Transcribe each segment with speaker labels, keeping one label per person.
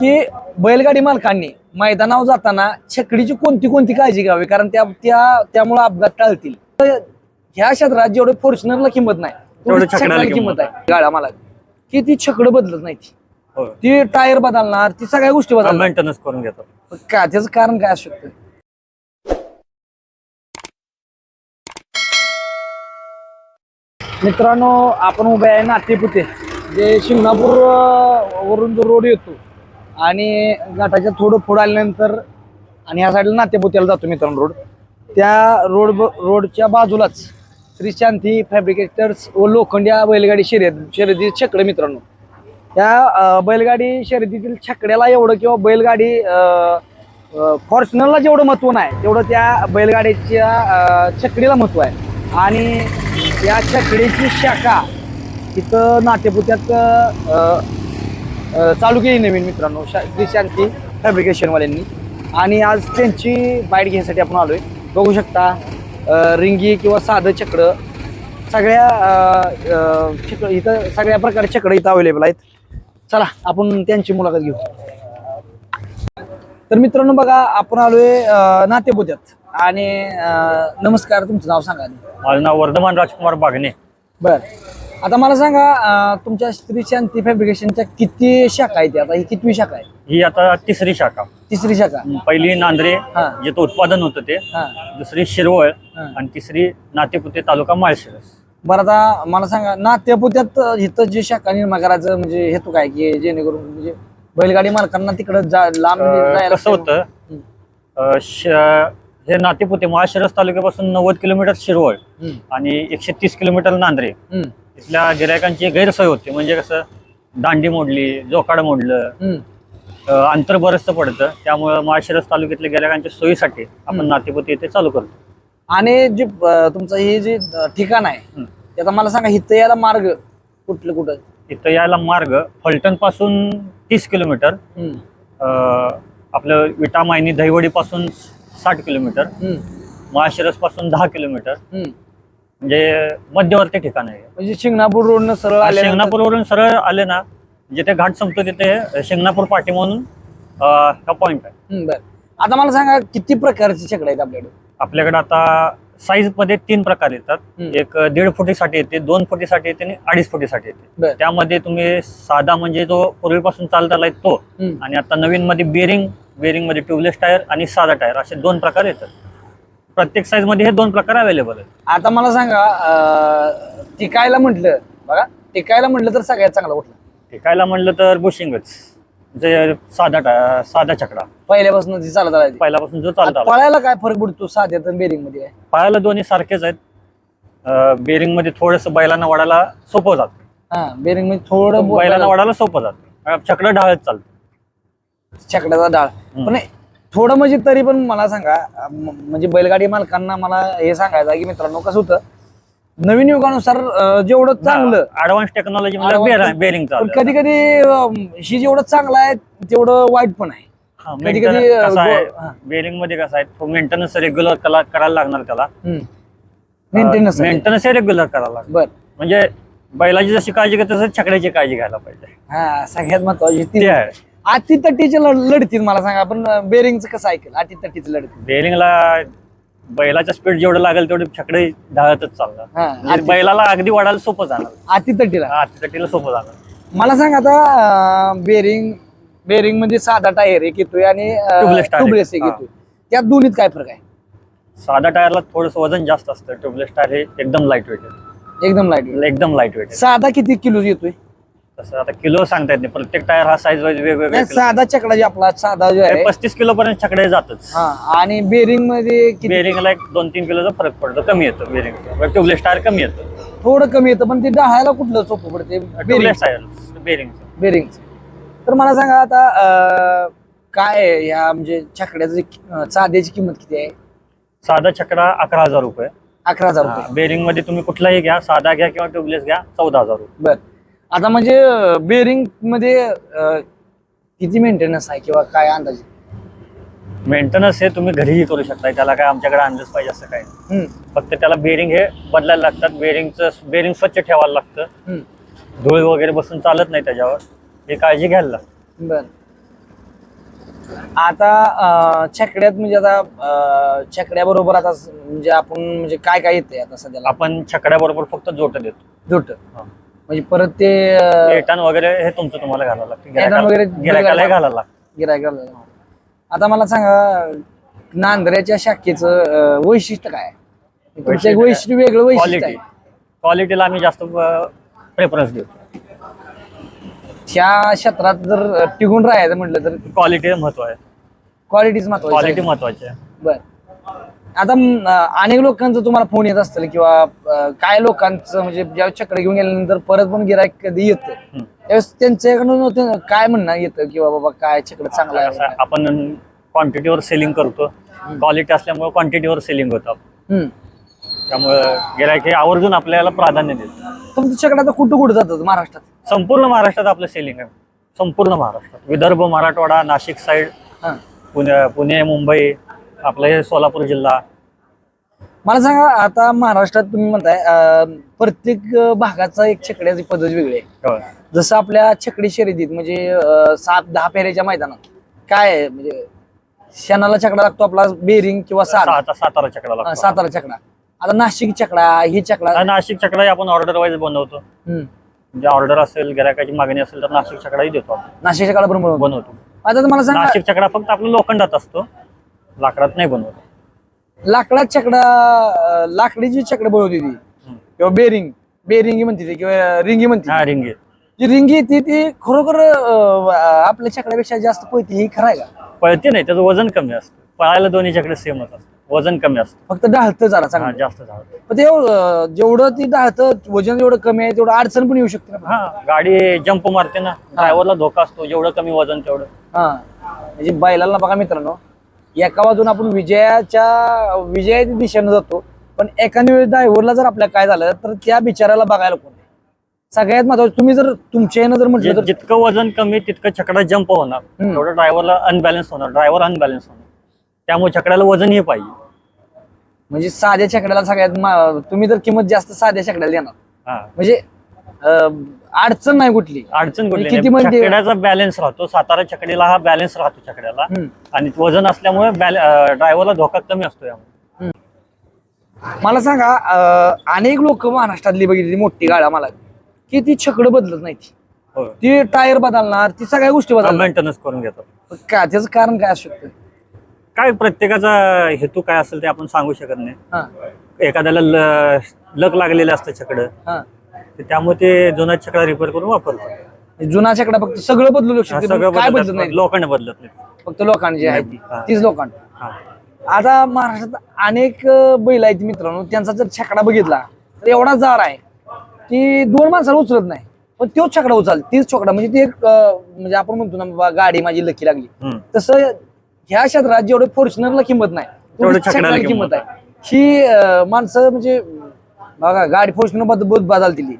Speaker 1: की बैलगाडी मालकांनी मैदानावर जाताना छकडीची कोणती कोणती काळजी घ्यावी? कारण त्या त्या त्यामुळे अपघात टाळतील. तर ह्या क्षेत्रात जेवढे फॉर्च्युनरला किंमत नाही
Speaker 2: छकड्याला
Speaker 1: किंमत आहे. गाड्या मला की ती छकडं बदलत नाही ती. ती टायर बदलणार ती सगळ्या गोष्टी बदलणार.
Speaker 2: मेंटेनन्स करून घेतो.
Speaker 1: का? त्याचं कारण काय असू शकतं? मित्रांनो आपण उभे आहे नातेपुते. जे शिंगणापूर वरून जो रोड येतो आणि घाटाच्या थोडं पुढं आल्यानंतर आणि ह्या साईडला नातेपुत्याला जातो मित्रांनो रोड. त्या रोड रोडच्या बाजूलाच श्री शांती फॅब्रिकेटर्स व लोखंड्या बैलगाडी शर्यत शर्यतीचे छकडे मित्रांनो. त्या बैलगाडी शर्यतीतील छकड्याला एवढं किंवा बैलगाडी फॉर्च्युनरला जेवढं महत्त्व नाही तेवढं त्या बैलगाडीच्या छकडीला महत्त्व आहे. आणि या छकडीची शाखा तिथं नातेपुत्यात चालू केली नवीन मित्रांनो शा श्री शांती फॅब्रिकेशनवाल्यांनी आणि आज त्यांची बाईट घेण्यासाठी आपण आलोय. बघू शकता रिंगी किंवा साधं चक्र सगळ्या चक्र इथं सगळ्या प्रकारचे चक्र इथं अवेलेबल आहेत. चला आपण त्यांची मुलाखत घेऊ. तर मित्रांनो बघा आपण आलोय नातेपुत्यात. आणि नमस्कार तुमचं नाव सांगा.
Speaker 2: माझं नाव वर्धमान राजकुमार बागणे.
Speaker 1: बर. आता मला सांगा अं, तुमच्या स्त्री शांती फॅब्रिकेशनच्या किती शाखा आहेत आता ही कितवी शाखा आहे?
Speaker 2: ही आता तिसरी शाखा.
Speaker 1: तिसरी शाखा.
Speaker 2: पहिली नांद्रे
Speaker 1: हा.
Speaker 2: जिथं उत्पादन होतं ते.
Speaker 1: हा.
Speaker 2: दुसरी शिरवळ
Speaker 1: हा.
Speaker 2: आणि तिसरी नातेपुते तालुका माळशिरस.
Speaker 1: बरं आता मला सांगा नातेपुत्यात इथं जे शाखा निर्माण करायचं म्हणजे हेतू काय? की जेणेकरून म्हणजे बैलगाडी मालकांना तिकडं जा लांब
Speaker 2: अं,
Speaker 1: जायला
Speaker 2: कसं होतं?
Speaker 1: हम्म.
Speaker 2: अं, श- हे नातेपुते माळशिरस तालुक्यापासून नव्वद किलोमीटर शिरवळ
Speaker 1: हम्म,
Speaker 2: आणि एकशे तीस किलोमीटर नांद्रे.
Speaker 1: हम्म,
Speaker 2: इथल्या गिरायकांची गैरसोय होती. म्हणजे कसं दांडी मोडली जोकाड मोडलं. अं, अंतर बरंचसं पडतं. त्यामुळं माळशिरस तालुक्यातल्या गिरायकांच्या सोयीसाठी आपण. नातेपुते इथे चालू करतो.
Speaker 1: आणि जे अं, तुमचं हे जे अं, ठिकाण आहे
Speaker 2: हम्म.
Speaker 1: त्याचा मला सांगा इथं यायला मार्ग कुठलं कुठं?
Speaker 2: इथं यायला मार्ग फलटणपासून तीस किलोमीटर.
Speaker 1: हम्म,
Speaker 2: अं, आपलं विटा मायनी दहिवडी पासून साठ किलोमीटर.
Speaker 1: हम्म,
Speaker 2: माळशिरसपासून दहा किलोमीटर.
Speaker 1: हम्म.
Speaker 2: म्हणजे मध्यवर्ती ठिकाण आहे.
Speaker 1: म्हणजे शिंगणापूर रोडनं सरळ आले
Speaker 2: शिंगणापूरवरून सरळ आले ना जिथे घाट संपतो तिथे शिंगणापूर पाटी म्हणून अं, हा पॉइंट आहे.
Speaker 1: बर. आता मला सांगा किती प्रकारचे चक्र आहेत आपल्याकडे?
Speaker 2: आपल्याकडे आता साईजमध्ये तीन प्रकार येतात.
Speaker 1: हम्म.
Speaker 2: एक दीड फुटीसाठी येते दोन फुटीसाठी येते आणि अडीच फुटीसाठी
Speaker 1: बर.
Speaker 2: येते त्यामध्ये तुम्ही साधा म्हणजे जो पूर्वीपासून चालत आलाय तो.
Speaker 1: हम्म.
Speaker 2: आणि आता नवीन मध्ये बेरिंग बेरिंगमध्ये ट्यूबलेस टायर आणि साधा टायर असे दोन प्रकार येतात. प्रत्येक साईजमध्ये हे दोन प्रकार अवेलेबल आहेत.
Speaker 1: आता मला सांगा अं, टिकायला म्हटलं बघा टिकायला म्हटलं तर सगळ्यात चांगला कुठला?
Speaker 2: टिकायला म्हणलं तर बुशिंगच जे साधा साधा चकडा
Speaker 1: पहिल्यापासून ती चालत आली
Speaker 2: पहिल्यापासून जो चालत आला
Speaker 1: पळायला काय फरक पडतो साध्यात आणि बेरिंगमध्ये?
Speaker 2: पायाला दोन्ही सारखेच आहेत. बेरिंगमध्ये थोडस बैलांना वाढायला सोपं जातं.
Speaker 1: हा बेरिंगमध्ये थोडं
Speaker 2: बैलांना वाढायला सोपं जातं. चकडं ढाळत चालतं.
Speaker 1: छकड्याचा डाळ
Speaker 2: हम्म.
Speaker 1: पण थोडं म्हणजे तरी पण मला सांगा म- म्हणजे बैलगाडी मालकांना मला हे सांगायचं आहे की मित्रांनो कसं होतं नवीन युगानुसार अं, जेवढं चांगलं
Speaker 2: ऍडव्हान्स टेक्नॉलॉजी मध्ये बेरिंग
Speaker 1: कधी कधी ही जेवढं चांगलं आहे तेवढं वाईट पण आहे. कधी कधी
Speaker 2: बेरिंगमध्ये कसं आहे? मेंटेनन्स रेग्युलर करायला लागणार त्याला.
Speaker 1: मेंटेनन्स
Speaker 2: मेंटेनन्स रेग्युलर करायला लागणार.
Speaker 1: बर.
Speaker 2: म्हणजे बैलाची जशी काळजी घेत तसं छकड्याची काळजी घ्यायला पाहिजे.
Speaker 1: हा सगळ्यात महत्वाची ती
Speaker 2: ते आहे.
Speaker 1: अति तटीचे लढतील मला सांगा. पण बेरिंगचं कसं ऐकेल? अति तटीचं लढतील
Speaker 2: बेरिंगला बैलाच्या स्पीड जेवढं लागेल तेवढे छकडे ढाळतच चालणार.
Speaker 1: हा
Speaker 2: म्हणजे बैलाला अगदी वाढायला सोपं जाणार.
Speaker 1: अति तटीला?
Speaker 2: आतीला सोपं जाणार.
Speaker 1: मला सांग आता बेरिंग बेरिंगमध्ये साधा टायर एक येतोय आणि ट्यूबलेस एक. येतोय. त्यात दोन्हीत काय फरक आहे?
Speaker 2: साधा टायरला थोडस वजन जास्त असतं. ट्यूबलेस टायर हे एकदम लाइट वेट आहे.
Speaker 1: एकदम लाइट
Speaker 2: एकदम लाइट वेट
Speaker 1: साधा किती किलो येतोय?
Speaker 2: तसं आता किलो सांगता येत नाही. प्रत्येक टायर हा साईज वाईज वेगवेगळा
Speaker 1: नाही, साधा चकडा जे आपला साधा जो आहे.
Speaker 2: पस्तीस किलो पर्यंत छकडे जातच.
Speaker 1: हा आणि बेरिंगमध्ये किती?
Speaker 2: बेरिंगला एक दोन तीन किलोचा फरक पडतो. कमी येतो बेरिंग ट्यूबलेस टायर कमी येतं.
Speaker 1: थोडं कमी येतं पण ते डहायला कुठलं सोपं पडते? Bearing
Speaker 2: tubeless tyre bearing
Speaker 1: bearing तर मला सांगा आता अं, काय आहे या म्हणजे छकड्याची साध्याची किंमत किती आहे?
Speaker 2: साधा छकडा अकरा हजार रुपये.
Speaker 1: अकरा हजार रुपये.
Speaker 2: बेरिंगमध्ये तुम्ही कुठलाही घ्या साधा घ्या किंवा ट्यूबलेस घ्या चौदा हजार रुपये.
Speaker 1: बर. आता म्हणजे बेरिंगमध्ये अं, किती मेंटेनन्स आहे किंवा काय अंदाजे
Speaker 2: मेंटेनन्स हे तुम्ही घरीही करू शकता त्याला काय आमच्याकडे अंदाज पाहिजे असं काय नाही.
Speaker 1: हम्म,
Speaker 2: फक्त त्याला बेरिंग हे बदलायला लागतात. बेरिंगचं बेरिंग स्वच्छ ठेवायला लागतं.
Speaker 1: हम्म,
Speaker 2: धूळ वगैरे बसून चालत नाही त्याच्यावर. हे काळजी घ्यायला लागते.
Speaker 1: बर. आता अं, छकड्यात म्हणजे आता अं, छकड्याबरोबर आता स- म्हणजे आपण म्हणजे काय काय येते आता सध्याला?
Speaker 2: आपण छकड्याबरोबर फक्त जोट देतो.
Speaker 1: जोट.
Speaker 2: हा.
Speaker 1: म्हणजे परत ते
Speaker 2: एटान वगैरे हे तुमचं तुम्हाला घालावं लागतं.
Speaker 1: वगैरे
Speaker 2: गिरायकाला गिरायकालाही घालायला. लागतं
Speaker 1: गिरायकाला आता मला सांगा नांदऱ्याच्या शाखेचं अं, वैशिष्ट्य काय आहे? तुमचं एक
Speaker 2: वैशिष्ट्य
Speaker 1: वेगळं वैशिष्ट्य
Speaker 2: क्वालिटी
Speaker 1: आहे
Speaker 2: क्वालिटीला आम्ही जास्त प्रेफरन्स देतो
Speaker 1: त्या क्षेत्रात जर अं, टिकून राहायचं म्हटलं तर
Speaker 2: क्वालिटी महत्त्व आहे.
Speaker 1: क्वालिटीच महत्वाची
Speaker 2: क्वालिटी. महत्वाची आहे.
Speaker 1: बर. आता अनेक लोकांचं तुम्हाला फोन येत असतील किंवा काय लोकांचं म्हणजे ज्यावेळेस चक्र घेऊन गेल्यानंतर परत पण गिरायक कधी येतं. त्यावेळेस त्यांच्याकडून काय म्हणणं येतं किंवा बाबा काय चक्र चांगलं
Speaker 2: आहे, आपण क्वांटिटीवर सेलिंग करतो. क्वालिटी असल्यामुळे क्वांटिटीवर सेलिंग होतं. त्यामुळे गिरायक हे आवर्जून आपल्याला प्राधान्य देतो.
Speaker 1: तुमचं चक्र आता कुठं कुठं जातात महाराष्ट्रात?
Speaker 2: संपूर्ण महाराष्ट्रात आपलं सेलिंग आहे. संपूर्ण महाराष्ट्रात. विदर्भ मराठवाडा नाशिक साईड पुणे पुणे मुंबई आपलं हे सोलापूर जिल्हा.
Speaker 1: मला सांगा आता महाराष्ट्रात तुम्ही म्हणताय अं, प्रत्येक भागाचा एक छकड्याची पद्धत वेगळी आहे.
Speaker 2: होय.
Speaker 1: जसं आपल्या छकडी शर्यतीत म्हणजे अं, सात दहा फेऱ्याच्या मैदानात काय आहे? म्हणजे क्षणाला छकडा लागतो आपला बेरिंग किंवा सात
Speaker 2: साता- सातारा चकडा लागतो.
Speaker 1: सातारा छकडा. आता नाशिक छकडा ही छकडा
Speaker 2: आणि नाशिक चकडाही आपण ऑर्डर वाईज बनवतो.
Speaker 1: हम्म.
Speaker 2: म्हणजे ऑर्डर असेल गिरायकाची मागणी असेल तर नाशिक चकडाही देतो आपण.
Speaker 1: नाशिक छकडा बनवतो. आता तुम्हाला सांगा
Speaker 2: नाशिक चकडा फक्त आपलं लोखंडात असतो. लाकडात नाही बनवत.
Speaker 1: लाकडात छकडा अं, लाकडी छकडा बनवते ती. किंवा बेरिंग बेरिंगी म्हणते ती किंवा रिंगी म्हणते
Speaker 2: हा रिंगी.
Speaker 1: जी रिंगी येते ती खरोखर अं, आपल्या छकड्यापेक्षा जास्त पळते ही खरं आहे का?
Speaker 2: पळते नाही त्याचं वजन कमी असतं. पळायला दोन्ही चकडे सेमच असतं. वजन कमी असतं.
Speaker 1: फक्त डाळतं जरा
Speaker 2: हा,
Speaker 1: चांगलं.
Speaker 2: जास्त झालं
Speaker 1: पण ते अं, जेवढं ती डाळतं वजन जेवढं कमी आहे तेवढं अडचण पण येऊ शकते ना.
Speaker 2: हा गाडी जंप मारते ना ड्रायव्हरला धोका असतो जेवढं कमी वजन तेवढं.
Speaker 1: हा. म्हणजे बैलाला बघा मित्रांनो एका बाजून आपण विजयाच्या विजयाच्या दिशेने जातो. पण एखाद्या वेळेस ड्रायव्हरला जर आपल्या काय झालं तर त्या बिचाराला बघायला कोण नाही. सगळ्यात महत्वाचं तुम्ही जर तुमच्या जर म्हटलं तर
Speaker 2: जितकं वजन कमी तितकं छकडा जंप होणार. तेवढं ड्रायव्हरला अनबॅलन्स होणार. ड्रायव्हर अनबॅलन्स होणार. त्यामुळे छकड्याला वजन हे पाहिजे.
Speaker 1: म्हणजे साध्या छकड्याला सगळ्यात मा- तुम्ही तर किंमत जास्त साध्या छकड्याला देणार.
Speaker 2: हा.
Speaker 1: म्हणजे अं, अडचण नाही कुठली.
Speaker 2: अडचण कुठली
Speaker 1: किती
Speaker 2: नाही.
Speaker 1: म्हणजे-
Speaker 2: छकड्याचा बॅलन्स राहतो. सातारा छकडीला हा बॅलन्स राहतो छकड्याला.
Speaker 1: हम्म.
Speaker 2: आणि वजन असल्यामुळे ड्रायव्हरला धोका कमी असतो यामुळे.
Speaker 1: मला सांगा अं, अनेक लोक महाराष्ट्रातली बघितली मोठी गाड्या मला. की ती छकडं बदलत नाही ती. ती टायर बदलणार ती सगळ्या गोष्टी बदलणार.
Speaker 2: मेंटेनन्स करून घेतात.
Speaker 1: का त्याचं कारण काय असू शकतं?
Speaker 2: काय प्रत्येकाचा हेतू काय असेल ते आपण सांगू शकत नाही.
Speaker 1: हा.
Speaker 2: एखाद्याला लक लागलेलं असतं छकडं.
Speaker 1: हा.
Speaker 2: ते त्यामुळे ते जुना छकडा रिपेअर करून वापरतात
Speaker 1: जुना छकडा फक्त सगळं बदलू शकते.
Speaker 2: सगळं
Speaker 1: पण काय बदलत
Speaker 2: बदलत
Speaker 1: नाही?
Speaker 2: लोखंड बदलत नाही.
Speaker 1: फक्त लोकांची आहे ती.
Speaker 2: हा.
Speaker 1: तीच लोकांना
Speaker 2: हा.
Speaker 1: आता महाराष्ट्रात अनेक अं, बैल आहेत मित्रांनो. त्यांचा जर छकडा बघितला तर एवढा जार आहे की दोन माणसाला उचलत नाही. पण तोच छकडा उचल तीच छकडा. म्हणजे ती एक अं, म्हणजे आपण म्हणतो ना बाबा गाडी माझी लकी लागली.
Speaker 2: हम्म.
Speaker 1: तसं ह्या क्षेत्रात जेवढे फॉर्च्युनरला किंमत नाही
Speaker 2: तेवढं
Speaker 1: तेवढी
Speaker 2: छकड्याला
Speaker 1: छकड्याला
Speaker 2: किंमत
Speaker 1: किंमत आहे. ही अं, माणसं म्हणजे बघा गाडी फॉर्च्युनर बदल बदल दिली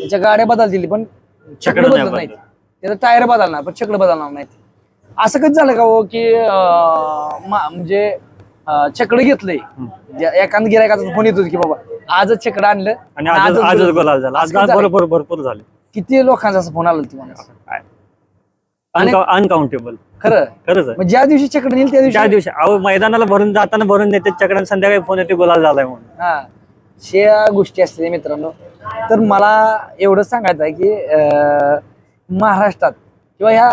Speaker 1: त्याच्या गाड्या बदल दिली पण छकड
Speaker 2: छकडं नाही
Speaker 1: बदलत नाहीत.
Speaker 2: बदलत.
Speaker 1: त्याचं टायर बदलणार पण छकड बदलणार नाहीत. असं कधी झालं का हो की अं, मा- म्हणजे अं, छकडं घेतलंय. ज्या- एखाद गिरायकाचा फोन येतो की बाबा आजच छकडं आणलं
Speaker 2: आणि आजच
Speaker 1: आजच
Speaker 2: आजच
Speaker 1: गुलाल.
Speaker 2: झाला. आज
Speaker 1: असं.
Speaker 2: बरोबर भरपूर झाले.
Speaker 1: किती लोकांचा असं फोन आला तुम्हाला?
Speaker 2: अनकाउंटेबल
Speaker 1: खरं.
Speaker 2: खरंच आहे.
Speaker 1: मग ज्या दिवशी छकड नेईल त्या
Speaker 2: त्या
Speaker 1: दिवशी.
Speaker 2: दिवशी अहो मैदानाला भरून जाताना भरून देते चकडा संध्याकाळी फोन येते गोलाल झालाय म्हणून.
Speaker 1: हा. ह्या गोष्टी असते मित्रांनो. तर मला एवढं सांगायचं आहे की महाराष्ट्रात किंवा ह्या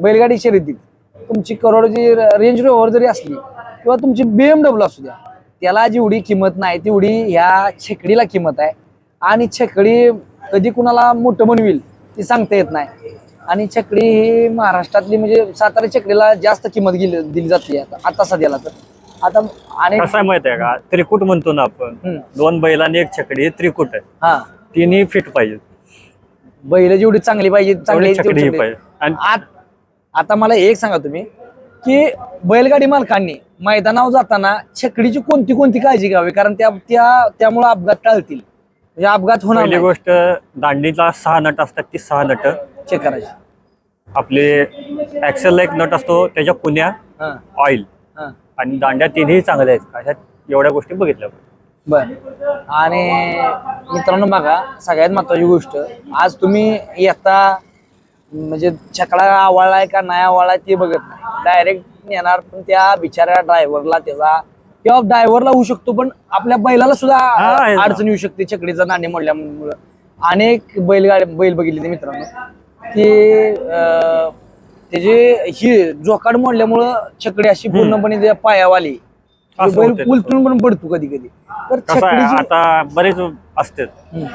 Speaker 1: बैलगाडी शर्यतीत तुमची करोडची रेंज रोवर जरी असली किंवा तुमची बीएमडब्ल्यू असू द्या त्याला जेवढी किंमत नाही तेवढी ह्या छेकडीला किंमत आहे. आणि छकडी कधी कुणाला मोठं बनविल ती सांगता येत नाही. आणि छकडी ही महाराष्ट्रातली म्हणजे सातारा छकडीला जास्त किंमत गेली दिली जाते आता आता सध्याला तर. आता आणि
Speaker 2: कसं आहे माहीत आहे का? त्रिकूट म्हणतो ना आपण.
Speaker 1: हम्म.
Speaker 2: दोन बैलांनी एक छकडी हे त्रिकूट आहे.
Speaker 1: हा.
Speaker 2: तिन्ही फिट पाहिजे
Speaker 1: बैल जेवढी चांगली पाहिजे चांगली
Speaker 2: तेवढी छकडी ही
Speaker 1: तेवढी
Speaker 2: पाहिजे. आणि
Speaker 1: आत- आता मला एक सांगा तुम्ही की बैलगाडी मालकांनी मैदानावर जाताना छकडीची कोणती कोणती काळजी घ्यावी? कारण त्या त्या त्यामुळे अपघात टाळतील. म्हणजे अपघात होणार
Speaker 2: पहिली
Speaker 1: नाही.
Speaker 2: गोष्ट दांडीला सहा नट असतात ती सहा नट.
Speaker 1: चेक करायची.
Speaker 2: आपले ऍक्सेलला एक नट असतो त्याच्या पुण्या
Speaker 1: हा.
Speaker 2: ऑइल
Speaker 1: हा.
Speaker 2: आणि दांड्या तिन्ही चांगल्या आहेत अशा एवढ्या गोष्टी बघितल्या.
Speaker 1: बर आणि मित्रांनो बघा सगळ्यात महत्वाची गोष्ट आज तुम्ही येता म्हणजे छकडा आवळलाय का नाही आवळलाय ते बघत नाही डायरेक्ट नेणार पण त्या बिचाऱ्या ड्रायव्हरला त्याचा किंवा ड्रायव्हरला होऊ शकतो पण आपल्या बैलाला सुद्धा
Speaker 2: आहे.
Speaker 1: अडचण येऊ शकते चकडीचा नाणे मोडल्यामुळं अनेक बैलगाडी बैल बघितले ते मित्रांनो की त्याची ही जोकाड मोडल्यामुळं छकडी अशी पूर्णपणे त्या पायावाली.
Speaker 2: असं
Speaker 1: बैल
Speaker 2: होतंय
Speaker 1: उलटून पण पडतो कधी कधी तर
Speaker 2: कसं आहे,
Speaker 1: छकडीची
Speaker 2: आता बरेच असतात.
Speaker 1: हम्म.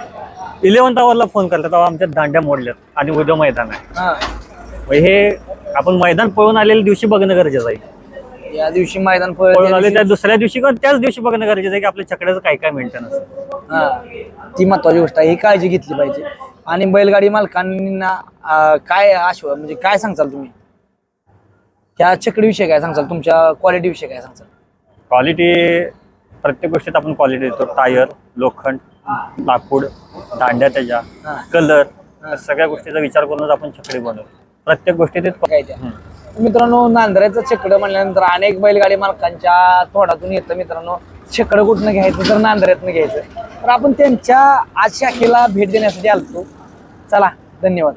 Speaker 2: इलेव्हन्थ आवरला फोन करतात तेव्हा आमच्या दांड्या मोडल्यात आणि उद्या मैदान आहे.
Speaker 1: हा.
Speaker 2: मग हे आपण मैदान पळून आलेल्या दिवशी बघणं गरजेचं आहे.
Speaker 1: या दिवशी मैदान
Speaker 2: पळून आले त्या दुसऱ्या दिवशी किंवा त्याच दिवशी बघणं गरजेचं आहे की आपल्या छकड्याचं काय काय मेंटेनन्स
Speaker 1: हा. ती महत्वाची गोष्ट आहे. ही काळजी घेतली पाहिजे. आणि बैलगाडी मालकांना अं, काय आश्व म्हणजे काय सांगचाल तुम्ही? त्या चकडी विषयी काय सांगचाल तुमच्या क्वालिटी विषयी काय सांगचाल
Speaker 2: क्वालिटी प्रत्येक गोष्टीत आपण क्वालिटी देतो. टायर लोखंड लाकूड दांड्या त्याच्या
Speaker 1: हा.
Speaker 2: कलर सगळ्या गोष्टीचा विचार करूनच आपण छकडी बनवतो. प्रत्येक गोष्टीत
Speaker 1: काय त्या. मित्रांनो नांदऱ्याचं छकडं म्हणल्यानंतर अनेक बैलगाडी मालकांच्या तोंडातून येतं मित्रांनो. छकडं कुठनं घ्यायचं तर नांदऱ्यातनं घ्यायचं. तर आपण त्यांच्या आज शाखेला भेट देण्यासाठी आलतो. चला धन्यवाद.